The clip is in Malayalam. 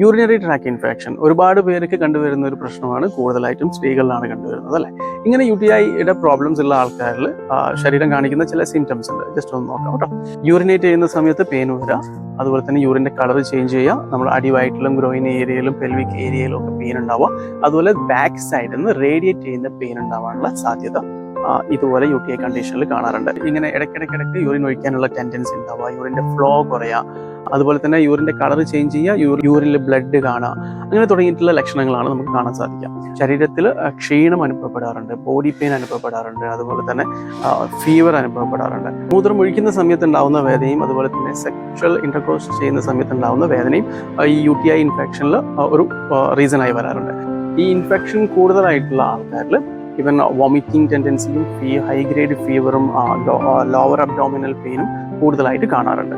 യൂറിനറി ട്രാക്ക് ഇൻഫെക്ഷൻ ഒരുപാട് പേർക്ക് കണ്ടുവരുന്ന ഒരു പ്രശ്നമാണ്. കൂടുതലായിട്ടും സ്ത്രീകളിലാണ് കണ്ടുവരുന്നത് അല്ലേ? ഇങ്ങനെ യു ടി ഐയുടെ പ്രോബ്ലംസ് ഉള്ള ആൾക്കാരിൽ ശരീരം കാണിക്കുന്ന ചില സിംറ്റംസ് ഉണ്ട്. ജസ്റ്റ് ഒന്ന് നോക്കാം കേട്ടോ. യൂറിനേറ്റ് ചെയ്യുന്ന സമയത്ത് പെയിൻ വരിക അതുപോലെ തന്നെ യൂറിന്റെ കളർ ചേഞ്ച് ചെയ്യുക നമ്മൾ അടിവയറ്റിലും ഗ്രോയിൻ ഏരിയയിലും പെൽവിക് ഏരിയയിലും ഒക്കെ പെയിൻ ഉണ്ടാവുക. അതുപോലെ ബാക്ക് സൈഡിൽ നിന്ന് റേഡിയേറ്റ് ചെയ്യുന്ന പെയിൻ ഉണ്ടാവാനുള്ള സാധ്യത ഇതുപോലെ യു ടി ഐ കണ്ടീഷനിൽ കാണാറുണ്ട്. ഇങ്ങനെ ഇടയ്ക്കിടയ്ക്കിടയ്ക്ക് യൂറിൻ ഒഴിക്കാനുള്ള ടെൻഡൻസി ഉണ്ടാവുക. യൂറിന്റെ ഫ്ലോ കുറയുക അതുപോലെ തന്നെ യൂറിന്റെ കളർ ചേഞ്ച് ചെയ്യുക യൂർ യൂറിൽ ബ്ലഡ് കാണുക അങ്ങനെ തുടങ്ങിയിട്ടുള്ള ലക്ഷണങ്ങളാണ് നമുക്ക് കാണാൻ സാധിക്കുക. ശരീരത്തിൽ ക്ഷീണം അനുഭവപ്പെടാറുണ്ട് ബോഡി പെയിൻ അനുഭവപ്പെടാറുണ്ട് അതുപോലെ തന്നെ ഫീവർ അനുഭവപ്പെടാറുണ്ട്. മൂത്രം ഒഴിക്കുന്ന സമയത്ത് ഉണ്ടാവുന്ന വേദനയും അതുപോലെ തന്നെ സെക്ഷൽ ഇന്റർക്രോസ് ചെയ്യുന്ന സമയത്ത് ഉണ്ടാവുന്ന വേദനയും ഈ യു ടി ഐ ഇൻഫെക്ഷനിൽ ഒരു റീസണായി വരാറുണ്ട്. ഈ ഇൻഫെക്ഷൻ കൂടുതലായിട്ടുള്ള ആൾക്കാരിൽ ഇവൻ വോമിറ്റിംഗ് ടെൻഡൻസിയും ഹൈ ഗ്രേഡ് ഫീവറും ലോവർ അബ്ഡോമിനൽ പെയിനും കൂടുതലായിട്ട് കാണാറുണ്ട്.